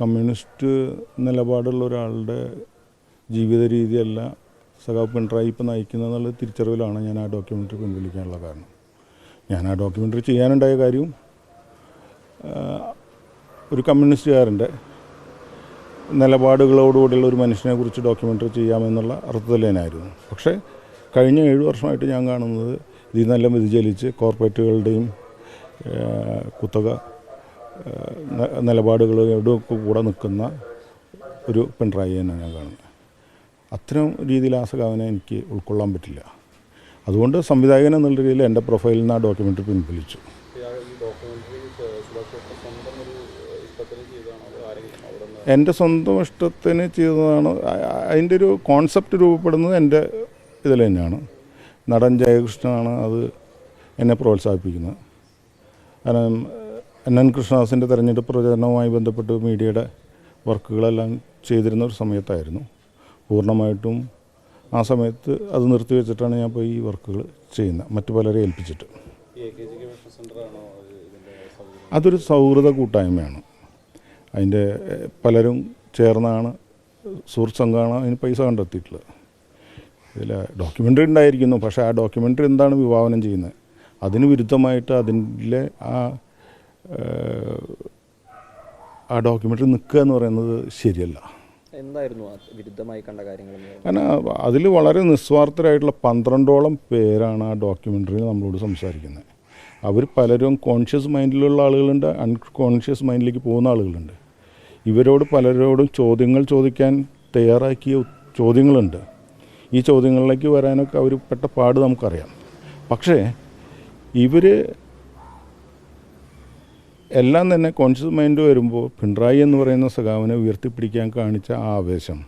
Communist നിലപാടുള്ള ഒരാളുടെ ജീവിത രീതിയല്ല സഖാവ് പിണറായി ഇപ്പം നയിക്കുന്നതെന്നുള്ള തിരിച്ചറിവിലാണ് ഞാൻ ആ ഡോക്യുമെന്ററി പിൻവലിക്കാനുള്ള കാരണം. ഞാൻ ആ ഡോക്യുമെന്ററി ചെയ്യാനുണ്ടായ കാര്യവും ഒരു കമ്മ്യൂണിസ്റ്റുകാരന്റെ നിലപാടുകളോടുകൂടിയുള്ള ഒരു മനുഷ്യനെ കുറിച്ച് ഡോക്യുമെന്ററി ചെയ്യാമെന്നുള്ള അർത്ഥത്തിൽ തന്നെയായിരുന്നു. പക്ഷേ കഴിഞ്ഞ ഏഴ് വർഷമായിട്ട് ഞാൻ കാണുന്നത് ഇതിൽ നിന്നെല്ലാം വ്യതിചലിച്ച് കോർപ്പറേറ്റുകളുടെയും കുത്തക നിലപാടുകളുടെ കൂടെ നിൽക്കുന്ന ഒരു പിണറായി തന്നെ ഞാൻ കാണുന്നത്. അത്തരം രീതിയിൽ ആ സഖാവിനെ എനിക്ക് ഉൾക്കൊള്ളാൻ പറ്റില്ല. അതുകൊണ്ട് സംവിധായകൻ എന്നുള്ള രീതിയിൽ എന്റെ പ്രൊഫൈലിൽ നിന്ന് ആ ഡോക്യുമെന്ററി പിൻവലിച്ചു. എന്റെ സ്വന്തം ഇഷ്ടത്തിന് ചെയ്തതാണ് അതിന്റെ ഒരു കോൺസെപ്റ്റ് രൂപപ്പെടുന്നത് എന്റെ ഇതിൽ തന്നെയാണ്. നടൻ ജയകൃഷ്ണനാണ് അത് എന്നെ പ്രോത്സാഹിപ്പിക്കുന്നത്. കാരണം എൻ എൻ കൃഷ്ണദാസിന്റെ തെരഞ്ഞെടുപ്പ് പ്രചരണവുമായി ബന്ധപ്പെട്ട് മീഡിയയുടെ വർക്കുകളെല്ലാം ചെയ്തിരുന്ന ഒരു സമയത്തായിരുന്നു. പൂർണമായിട്ടും ആ സമയത്ത് അത് നിർത്തിവെച്ചിട്ടാണ് ഞാൻ ഇപ്പോൾ ഈ വർക്കുകൾ ചെയ്യുന്നത്. മറ്റു പലരെ ഏൽപ്പിച്ചിട്ട്. അതൊരു സൗഹൃദ കൂട്ടായ്മയാണ്. അതിന്റെ പലരും ചേർന്നാണ് സുഹൃത്ത് സംഘമാണ് അതിന് പൈസ കണ്ടെത്തിയിട്ടുള്ളത്. ഇതിൽ ഡോക്യുമെന്ററി ഉണ്ടായിരിക്കുന്നു. പക്ഷേ ആ ഡോക്യുമെന്ററി എന്താണ് വിഭാവനം ചെയ്യുന്നത്? അതിന് വിരുദ്ധമായിട്ട് അതിന്റെ ആ ആ ഡോക്യുമെന്ററി നിൽക്കുക എന്ന് പറയുന്നത് ശരിയല്ല. എന്തായിരുന്നു വിരുദ്ധമായി കണ്ട കാര്യങ്ങൾ അങ്ങനെ? കാരണം അതിൽ വളരെ നിസ്വാർത്ഥരായിട്ടുള്ള പന്ത്രണ്ടോളം പേരാണ് ആ ഡോക്യുമെന്ററിയിൽ നമ്മളോട് സംസാരിക്കുന്നത്. അവർ പലരും കോൺഷ്യസ് മൈൻഡിലുള്ള ആളുകളുണ്ട് അൺകോൺഷ്യസ് മൈൻഡിലേക്ക് പോകുന്ന ആളുകളുണ്ട്. ഇവരോട് പലരോടും ചോദ്യങ്ങൾ ചോദിക്കാൻ തയ്യാറാക്കിയ ചോദ്യങ്ങളുണ്ട്. ഈ ചോദ്യങ്ങളിലേക്ക് വരാനൊക്കെ അവർ പെട്ട പാട് നമുക്കറിയാം. പക്ഷേ ഇവർ എല്ലാം തന്നെ കോൺഷ്യസ് മൈൻഡ് വരുമ്പോൾ പിണറായി എന്ന് പറയുന്ന സഖാവിനെ ഉയർത്തിപ്പിടിക്കാൻ കാണിച്ച ആ ആവേശം.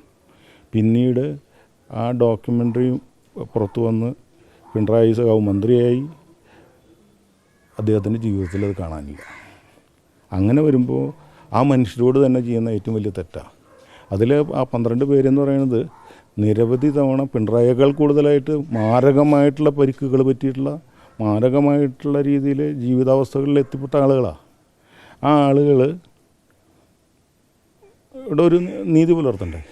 പിന്നീട് ആ ഡോക്യുമെന്ററി പുറത്തു വന്ന് പിണറായി സഖാവ് മന്ത്രിയായി. അദ്ദേഹത്തിന്റെ ജീവിതത്തിൽ അത് കാണാനില്ല. അങ്ങനെ വരുമ്പോൾ ആ മനുഷ്യരോട് തന്നെ ചെയ്യുന്ന ഏറ്റവും വലിയ തെറ്റാണ് അതിൽ ആ പന്ത്രണ്ട് പേരെന്ന് പറയുന്നത് നിരവധി തവണ പിണറായിയേക്കാൾ കൂടുതലായിട്ട് മാരകമായിട്ടുള്ള പരിക്കുകൾ പറ്റിയിട്ടുള്ള മാരകമായിട്ടുള്ള രീതിയിൽ ജീവിതാവസ്ഥകളിൽ എത്തിപ്പെട്ട ആളുകളാണ് ആ ആളുകൾ ഇവിടെ ഒരു നീതി പുലർത്തണ്ടേ?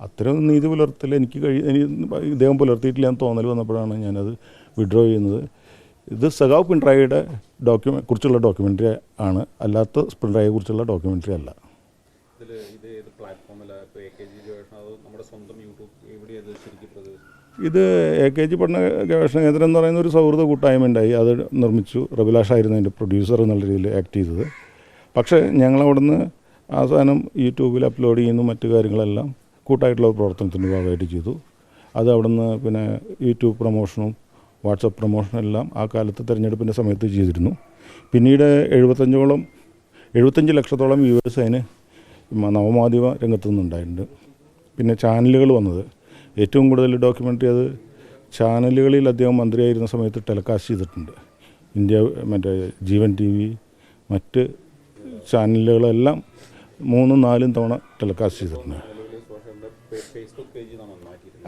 അത്തരം നീതി പുലർത്തൽ എനിക്ക് കഴി എനിക്ക് ഇദ്ദേഹം പുലർത്തിയിട്ടില്ല എന്ന് തോന്നൽ വന്നപ്പോഴാണ് ഞാനത് വിഡ്രോ ചെയ്യുന്നത്. ഇത് സഖാവ് പിണറായിയുടെ ഡോക്യുമെ കുറിച്ചുള്ള ഡോക്യുമെന്ററി ആണ്. അല്ലാത്ത പിണറായിയെ കുറിച്ചുള്ള ഡോക്യുമെന്ററി അല്ല. ഇത് എ കെ ജി പഠന ഗവേഷണ കേന്ദ്രം എന്ന് പറയുന്ന ഒരു സൗഹൃദ കൂട്ടായ്മ ഉണ്ടായി. അത് നിർമ്മിച്ചു റബിലാഷായിരുന്നു അതിന്റെ പ്രൊഡ്യൂസർ എന്നുള്ള രീതിയിൽ ആക്ട് ചെയ്തത്. പക്ഷേ ഞങ്ങളവിടുന്ന് ആ സാധനം യൂട്യൂബിൽ അപ്ലോഡ് ചെയ്യുന്നു മറ്റു കാര്യങ്ങളെല്ലാം. കൂട്ടായിട്ടുള്ള പ്രവർത്തനത്തിന്റെ ഭാഗമായിട്ട് ചെയ്തു. അത് അവിടുന്ന് പിന്നെ യൂട്യൂബ് പ്രൊമോഷനും വാട്സപ്പ് പ്രൊമോഷനും എല്ലാം ആ കാലത്ത് തിരഞ്ഞെടുപ്പിന്റെ സമയത്ത് ചെയ്തിരുന്നു. പിന്നീട് എഴുപത്തഞ്ചോളം എഴുപത്തഞ്ച് ലക്ഷത്തോളം വ്യൂവേഴ്സ് അതിന് നവമാധ്യമ രംഗത്തു നിന്നുണ്ടായിട്ടുണ്ട്. പിന്നെ ചാനലുകൾ വന്നത്. ഏറ്റവും കൂടുതൽ ഡോക്യുമെന്ററി അത് ചാനലുകളിൽ അദ്ദേഹം മന്ത്രിയായിരുന്ന സമയത്ത് ടെലികാസ്റ്റ് ചെയ്തിട്ടുണ്ട്. ഇന്ത്യ മറ്റേ ജീവൻ ടി വി മറ്റ് ചാനലുകളെല്ലാം മൂന്നും നാലും തവണ ടെലികാസ്റ്റ് ചെയ്തിട്ടുണ്ട്.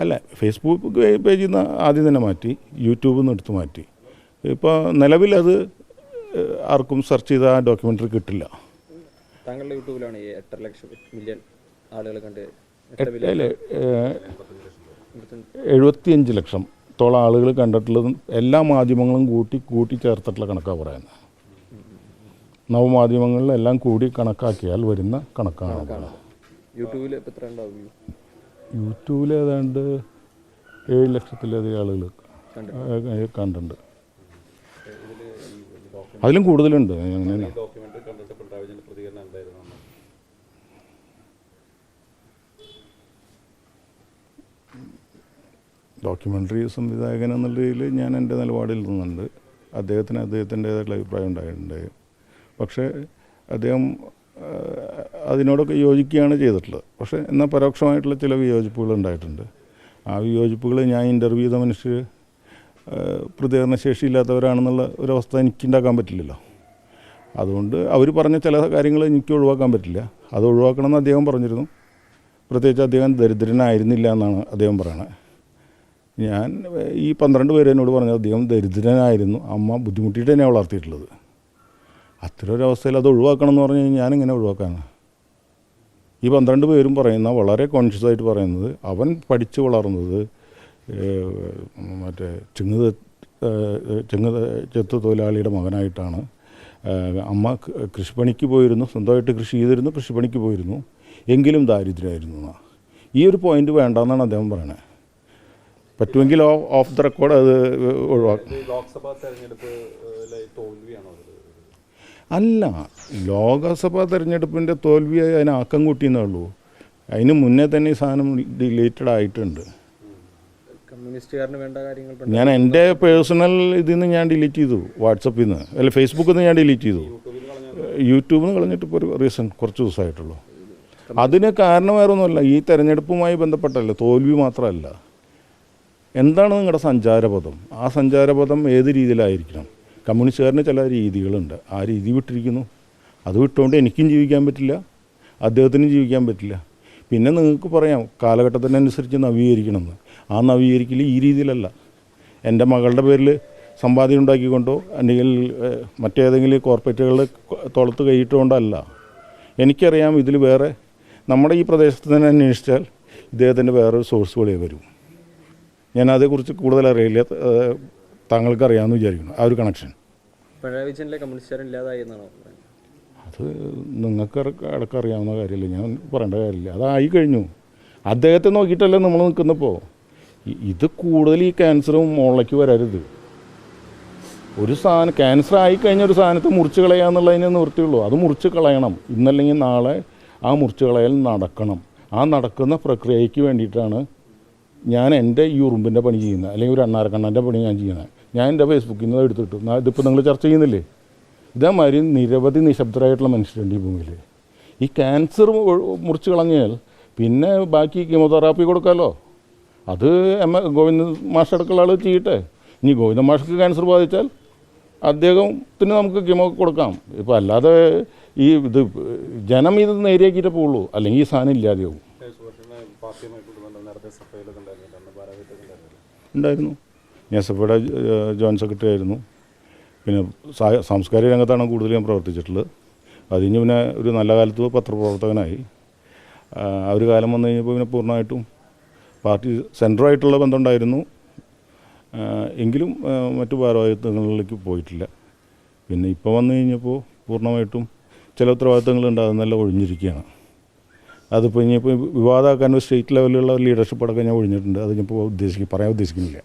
അല്ല ഫേസ്ബുക്ക് പേജിൽ നിന്ന് ആദ്യം തന്നെ മാറ്റി യൂട്യൂബിൽ നിന്ന് എടുത്ത് മാറ്റി. ഇപ്പോൾ നിലവിലത് ആർക്കും സെർച്ച് ചെയ്ത ആ ഡോക്യുമെന്ററി കിട്ടില്ല. താങ്കളുടെ യൂട്യൂബിലാണ് ഈ എട്ടര ലക്ഷം മില്യൺ ആളുകൾ കണ്ട് എഴുപത്തിയഞ്ച് ലക്ഷം തോളം ആളുകൾ കണ്ടിട്ടുള്ളതും എല്ലാ മാധ്യമങ്ങളും കൂട്ടി കൂട്ടി ചേർത്തിട്ടുള്ള കണക്കാണ് പറയുന്നത്. നവമാധ്യമങ്ങളിലെല്ലാം കൂടി കണക്കാക്കിയാൽ വരുന്ന കണക്കാണ്. യൂട്യൂബിൽ യൂട്യൂബിൽ ഏതാണ്ട് ഏഴ് ലക്ഷത്തിലധികം ആളുകൾ കണ്ടിട്ടുണ്ട്. അതിലും കൂടുതലുണ്ട് അങ്ങനെ? ഡോക്യുമെന്ററി സംവിധായകൻ എന്നുള്ള രീതിയിൽ ഞാൻ എന്റെ നിലപാടിൽ നിന്നുണ്ട് അദ്ദേഹത്തിന് അദ്ദേഹത്തിന്റേതായിട്ടുള്ള അഭിപ്രായം ഉണ്ടായിട്ടുണ്ട് പക്ഷേ അദ്ദേഹം അതിനോടൊക്കെ യോജിക്കുകയാണ് ചെയ്തിട്ടുള്ളത്. പക്ഷേ എന്നാൽ പരോക്ഷമായിട്ടുള്ള ചില വിയോജിപ്പുകൾ ഉണ്ടായിട്ടുണ്ട്. ആ വിയോജിപ്പുകൾ ഞാൻ ഇന്റർവ്യൂ ചെയ്ത മനുഷ്യർ പ്രതികരണശേഷി ഇല്ലാത്തവരാണെന്നുള്ള ഒരവസ്ഥ എനിക്കുണ്ടാക്കാൻ പറ്റില്ലല്ലോ. അതുകൊണ്ട് അവർ പറഞ്ഞ ചില കാര്യങ്ങൾ എനിക്ക് ഒഴിവാക്കാൻ പറ്റില്ല. അത് ഒഴിവാക്കണമെന്ന് അദ്ദേഹം പറഞ്ഞിരുന്നു. പ്രത്യേകിച്ച് അദ്ദേഹം ദരിദ്രനായിരുന്നില്ല എന്നാണ് അദ്ദേഹം പറയണത് ഞാൻ ഈ പന്ത്രണ്ട് പേര് എന്നോട് പറഞ്ഞത് അദ്ദേഹം ദരിദ്രനായിരുന്നു. അമ്മ ബുദ്ധിമുട്ടിയിട്ട് തന്നെ വളർത്തിയിട്ടുള്ളത്. അത്തരം ഒരു അവസ്ഥയിൽ അത് ഒഴിവാക്കണം എന്ന് പറഞ്ഞു കഴിഞ്ഞാൽ ഞാനിങ്ങനെ ഒഴിവാക്കാനാണ് ഈ പന്ത്രണ്ട് പേരും പറയുന്ന വളരെ കോൺഷ്യസ് ആയിട്ട് പറയുന്നത് അവൻ പഠിച്ചു വളർന്നത് മറ്റേ ചെങ്ങ് ചെങ്ങ് ചെത്ത് തൊഴിലാളിയുടെ മകനായിട്ടാണ്. അമ്മ കൃഷിപ്പണിക്ക് പോയിരുന്നു സ്വന്തമായിട്ട് കൃഷി ചെയ്തിരുന്നു കൃഷിപ്പണിക്ക് പോയിരുന്നു. എങ്കിലും ദാരിദ്ര്യമായിരുന്നു ഈ ഒരു പോയിന്റ് വേണ്ടെന്നാണ് അദ്ദേഹം പറയണത് പറ്റുമെങ്കിൽ ഓഫ് ദ റെക്കോർഡ് അത് ഒഴിവാക്കും ലോക്സഭാ തെരഞ്ഞെടുപ്പ് തോൽവിയാണോ അല്ല ലോകസഭാ തെരഞ്ഞെടുപ്പിന്റെ തോൽവിയായി അതിന് ആക്കം കൂട്ടിയെന്നേ ഉള്ളൂ. അതിന് മുന്നേ തന്നെ ഈ സാധനം ഡിലീറ്റഡ് ആയിട്ടുണ്ട്. ഞാൻ എന്റെ പേഴ്സണൽ ഇതിൽ നിന്ന് ഞാൻ ഡിലീറ്റ് ചെയ്തു വാട്സപ്പിൽ നിന്ന്. അല്ല ഫേസ്ബുക്കിൽ നിന്ന് ഞാൻ ഡിലീറ്റ് ചെയ്തു. യൂട്യൂബിൽ നിന്ന് കളഞ്ഞിട്ട് ഇപ്പോൾ ഒരു റീസൺ കുറച്ച് ദിവസമായിട്ടുള്ളൂ. അതിന് കാരണം വേറെ ഒന്നുമല്ല. ഈ തെരഞ്ഞെടുപ്പുമായി ബന്ധപ്പെട്ടല്ല തോൽവി മാത്രമല്ല. എന്താണ് നിങ്ങളുടെ സഞ്ചാരപഥം? ആ സഞ്ചാരപഥം ഏത് രീതിയിലായിരിക്കണം? കമ്മ്യൂണിസ്റ്റുകാരന് ചില രീതികളുണ്ട്. ആ രീതി വിട്ടിരിക്കുന്നു. അത് വിട്ടുകൊണ്ട് എനിക്കും ജീവിക്കാൻ പറ്റില്ല. അദ്ദേഹത്തിനും ജീവിക്കാൻ പറ്റില്ല. പിന്നെ നിങ്ങൾക്ക് പറയാം കാലഘട്ടത്തിനനുസരിച്ച് നവീകരിക്കണമെന്ന്. ആ നവീകരിക്കൽ ഈ രീതിയിലല്ല. എന്റെ മകളുടെ പേരിൽ സമ്പാദ്യം ഉണ്ടാക്കിക്കൊണ്ടോ അല്ലെങ്കിൽ മറ്റേതെങ്കിലും കോർപ്പറേറ്റുകളുടെ തുളത്ത് കൈയിട്ടുകൊണ്ടല്ല. എനിക്കറിയാം ഇതിൽ വേറെ നമ്മുടെ ഈ പ്രദേശത്ത് തന്നെ അന്വേഷിച്ചാൽ ഇദ്ദേഹത്തിന്റെ വേറൊരു സോഴ്സ് വഴിയേ വരും. ഞാൻ അതേക്കുറിച്ച് കൂടുതൽ അറിയില്ല. താങ്കൾക്ക് അറിയാമെന്ന് വിചാരിക്കുന്നു. ആ ഒരു കണക്ഷൻ പിണറായി വിജയനിലെ കമ്മ്യൂണിസ്റ്റുകാരൻ ഇല്ലാതായി എന്നാണോ അത് നിങ്ങൾക്ക് ഇടയ്ക്ക് അറിയാവുന്ന കാര്യമില്ല. ഞാൻ പറയേണ്ട കാര്യമില്ല. അതായി കഴിഞ്ഞു. അദ്ദേഹത്തെ നോക്കിയിട്ടല്ല നമ്മൾ നിൽക്കുന്നപ്പോൾ ഇത് കൂടുതൽ ഈ ക്യാൻസറും മുകളിലേക്ക് വരരുത്. ഒരു സാധനം ക്യാൻസർ ആയിക്കഴിഞ്ഞ ഒരു സാധനത്തെ മുറിച്ച് കളയുക എന്നുള്ളതിനെ നിവൃത്തിയുള്ളൂ അത് മുറിച്ച് കളയണം. ഇന്നല്ലെങ്കിൽ നാളെ ആ മുറിച്ച് കളയൽ നടക്കണം. ആ നടക്കുന്ന പ്രക്രിയയ്ക്ക് വേണ്ടിയിട്ടാണ് ഞാൻ എന്റെ ഈ ഉറുമ്പിന്റെ പണി ചെയ്യുന്നത്. അല്ലെങ്കിൽ ഒരു അണ്ണാരക്കണ്ണന്റെ പണി ഞാൻ ചെയ്യുന്നത്. ഞാൻ എന്റെ ഫേസ്ബുക്കിൽ നിന്ന് എടുത്തിട്ടു. ഇതിപ്പോൾ നിങ്ങൾ ചർച്ച ചെയ്യുന്നില്ലേ? ഇതേമാതിരി നിരവധി നിശബ്ദരായിട്ടുള്ള മനുഷ്യരുണ്ട് ഈ ഭൂമിയിൽ ഈ ക്യാൻസർ മുറിച്ച് കളഞ്ഞാൽ പിന്നെ ബാക്കി കീമോതെറാപ്പി കൊടുക്കാമല്ലോ അത് എം എ ഗോവിന്ദ മാഷ് അടക്കമുള്ള ആൾ ചെയ്യട്ടെ. ഇനി ഗോവിന്ദ മാഷക്ക് ക്യാൻസർ ബാധിച്ചാൽ അദ്ദേഹത്തിന് നമുക്ക് കീമോ കൊടുക്കാം. ഇപ്പോൾ അല്ലാതെ ഈ ഇത് ജനം ഇത് നേരെയാക്കിയിട്ടേ പോവുള്ളൂ. അല്ലെങ്കിൽ ഈ സാധനം ഇല്ലാതെയാവും. ഉണ്ടായിരുന്നു. ഞാൻ എഫ് ഐയുടെ ജോയിന്റ് സെക്രട്ടറി ആയിരുന്നു. പിന്നെ സാംസ്കാരിക രംഗത്താണ് കൂടുതൽ ഞാൻ പ്രവർത്തിച്ചിട്ടുള്ളത്. അത് കഴിഞ്ഞ് പിന്നെ ഒരു നല്ല കാലത്ത് പത്രപ്രവർത്തകനായി. ആ ഒരു കാലം വന്നു കഴിഞ്ഞപ്പോൾ പിന്നെ പൂർണമായിട്ടും പാർട്ടി സെന്ററുമായിട്ടുള്ള ബന്ധം ഉണ്ടായിരുന്നു എങ്കിലും മറ്റു ഭാരവാഹിത്വങ്ങളിലേക്ക് പോയിട്ടില്ല. പിന്നെ ഇപ്പോൾ വന്നു കഴിഞ്ഞപ്പോൾ പൂർണമായിട്ടും ചില ഉത്തരവാദിത്തങ്ങളുണ്ട് അതെന്നെല്ലാം ഒഴിഞ്ഞിരിക്കുകയാണ്. അതിപ്പോൾ ഇനിയിപ്പോൾ വിവാദമാക്കാൻ സ്റ്റേറ്റ് ലെവലിലുള്ള ലീഡർഷിപ്പ് അടക്കം ഞാൻ ഒഴിഞ്ഞിട്ടുണ്ട്. അത് ഞാനിപ്പോൾ ഉദ്ദേശിക്കും പറയാൻ ഉദ്ദേശിക്കുന്നില്ല.